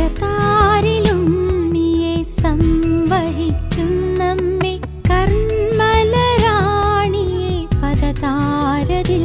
കരതാരിലുണ്ണിയെ സംവഹിക്കും നമ്മെ കർമ്മലരാണിയെ പദതാരതിൽ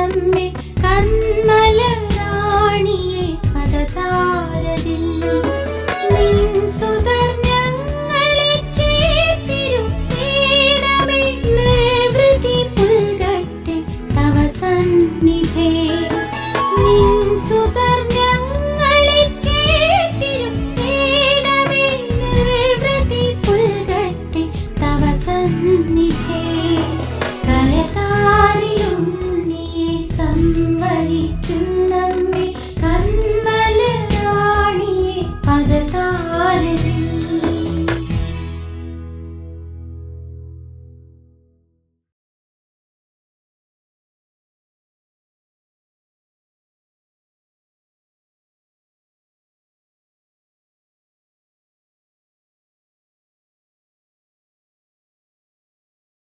തമ്മി കന്മല റാണിയെ പദതാര do